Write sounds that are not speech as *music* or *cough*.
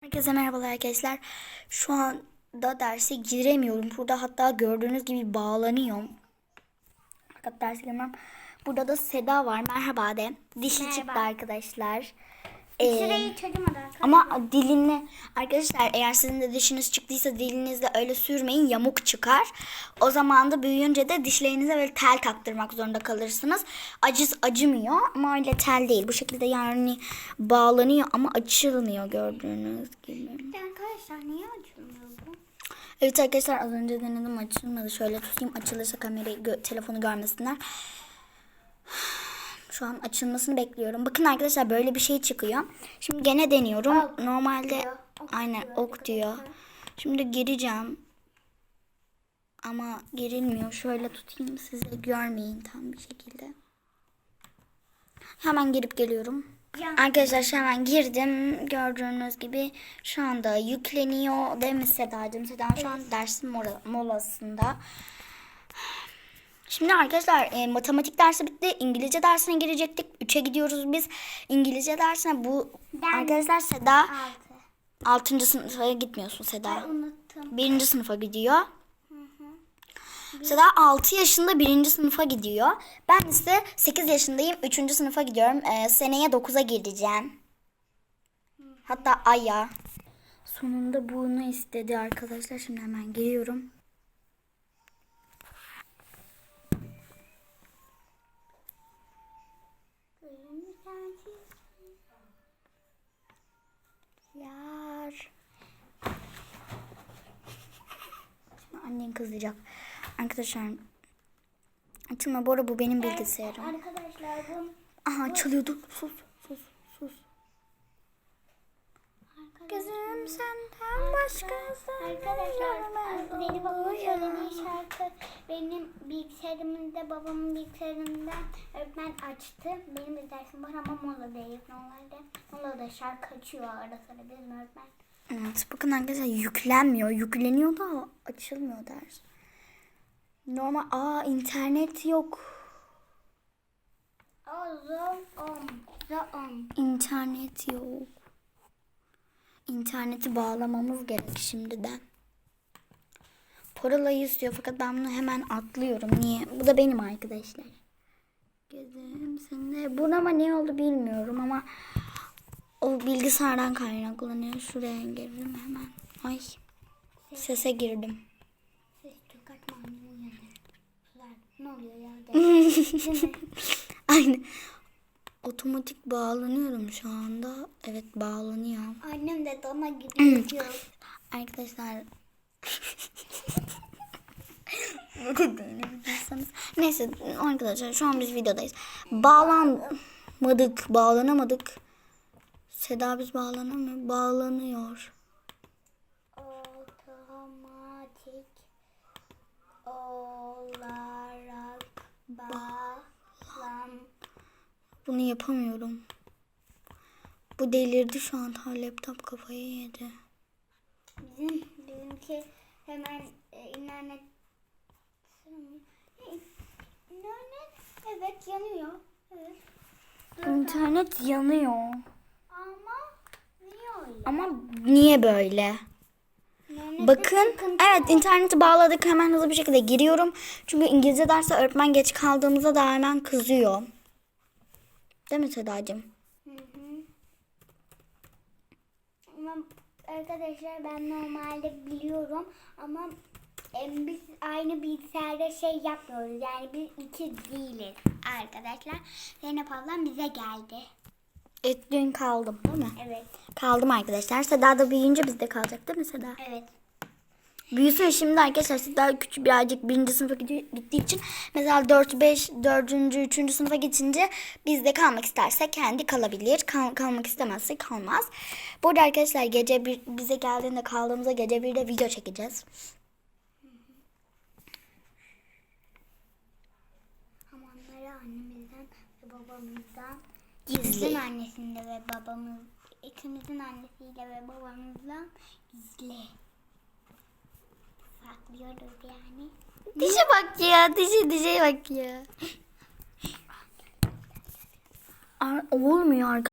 Herkese merhabalar arkadaşlar. Şu anda derse giremiyorum. Burada hatta gördüğünüz gibi bağlanıyorum. Fakat derse girmem. Burada da Seda var. Merhaba de. Dişi Merhaba. çıktı arkadaşlar. Ee, Sırayı çözemedi arkadaşlar. ama dilinle arkadaşlar eğer sizin de dişiniz çıktıysa dilinizle öyle sürmeyin yamuk çıkar. O zaman da büyüyünce de dişlerinize böyle tel taktırmak zorunda kalırsınız. Acı acımıyor ama öyle tel değil. Bu şekilde yani bağlanıyor ama açılmıyor gördüğünüz gibi. Arkadaşlar niye açılmıyor bu? Evet arkadaşlar az önce denedim açılmadı. Şöyle tutayım açılırsa kamerayı gö- telefonu görmesinler. Şu an açılmasını bekliyorum. Bakın arkadaşlar böyle bir şey çıkıyor. Şimdi gene deniyorum. Ok Normalde diyor. Ok aynen diyor ok diyor. Şimdi gireceğim. Ama girilmiyor. Şöyle tutayım size görmeyin tam bir şekilde. Hemen girip geliyorum. Can. Arkadaşlar şu hemen girdim. Gördüğünüz gibi şu anda yükleniyor. Değil mi Sedacığım? Seda şu an dersin mola- molasında. Şimdi arkadaşlar e, matematik dersi bitti. İngilizce dersine girecektik. 3'e gidiyoruz biz. İngilizce dersine bu Ben- arkadaşlar Seda Altı. 6. sınıfa gitmiyorsun Seda. Ben unuttum. 1. sınıfa gidiyor. Seda 6 yaşında 1. sınıfa gidiyor. Ben ise 8 yaşındayım. 3. sınıfa gidiyorum. Ee, seneye 9'a gireceğim. Hatta aya. Sonunda bunu istedi arkadaşlar. Şimdi hemen giriyorum. Kızacak. Arkadaşlar açılma bu arada bu benim bilgisayarım. Arkadaşlar bu Aha açılıyordu. Sus sus sus. Gözüm senden başkası. Arkadaşlar benim babamın söylediği şarkı benim bilgisayarımda babamın bilgisayarında öğretmen açtı. Benim de dersim var ama moladayız normalde. Molada şarkı açıyor ara sıra bizim öğretmen. Evet bakın arkadaşlar yüklenmiyor. Yükleniyor da açılmıyor ders. Normal aa internet yok. İnternet yok. İnterneti bağlamamız gerek şimdiden. Parolayı istiyor fakat ben bunu hemen atlıyorum. Niye? Bu da benim arkadaşlar. Gözüm sende. Buna ama ne oldu bilmiyorum ama o bilgisayardan kaynaklanıyor. Şuraya girdim hemen. Ay. Sese girdim. Ne oluyor ya? *laughs* Otomatik bağlanıyorum şu anda. Evet bağlanıyor. Annem de dama gidiyor. Arkadaşlar *laughs* dediğini biliyorsanız. Neyse arkadaşlar şu an biz videodayız. Bağlanmadık, bağlanamadık. Seda biz bağlanamıyor. Bağlanıyor. Otomatik olarak bağlan. Bunu yapamıyorum. Bu delirdi şu an. Ha, laptop kafayı yedi. Bizim bizimki hemen e, internet internet evet yanıyor. Evet. İnternet yanıyor. Ama niye böyle? İnternette Bakın evet interneti bağladık hemen hızlı bir şekilde giriyorum. Çünkü İngilizce derse öğretmen geç kaldığımızda da hemen kızıyor. Değil mi Sedacığım? Hı hı. Ama arkadaşlar ben normalde biliyorum ama e, biz aynı bilgisayarda şey yapmıyoruz. Yani biz iki değiliz arkadaşlar. Zeynep ablam bize geldi. Evet dün kaldım değil mi? Evet. Kaldım arkadaşlar. Seda da büyüyünce bizde kalacak değil mi Seda? Evet. Büyüsün şimdi arkadaşlar Seda küçük birazcık birinci sınıfa gittiği için mesela 4, 5, 4. 3. sınıfa geçince bizde kalmak isterse kendi kalabilir. Kal- kalmak istemezse kalmaz. Burada arkadaşlar gece bir, bize geldiğinde kaldığımızda gece bir de video çekeceğiz. Hamanları annemizden ve babamızdan Gizli. annesinde ve babamız ikimizin annesiyle ve babamızdan gizli saklıyoruz yani. Dişe bak ya. Dişe dişe bak ya. *laughs* Ar- olmuyor arkadaşlar.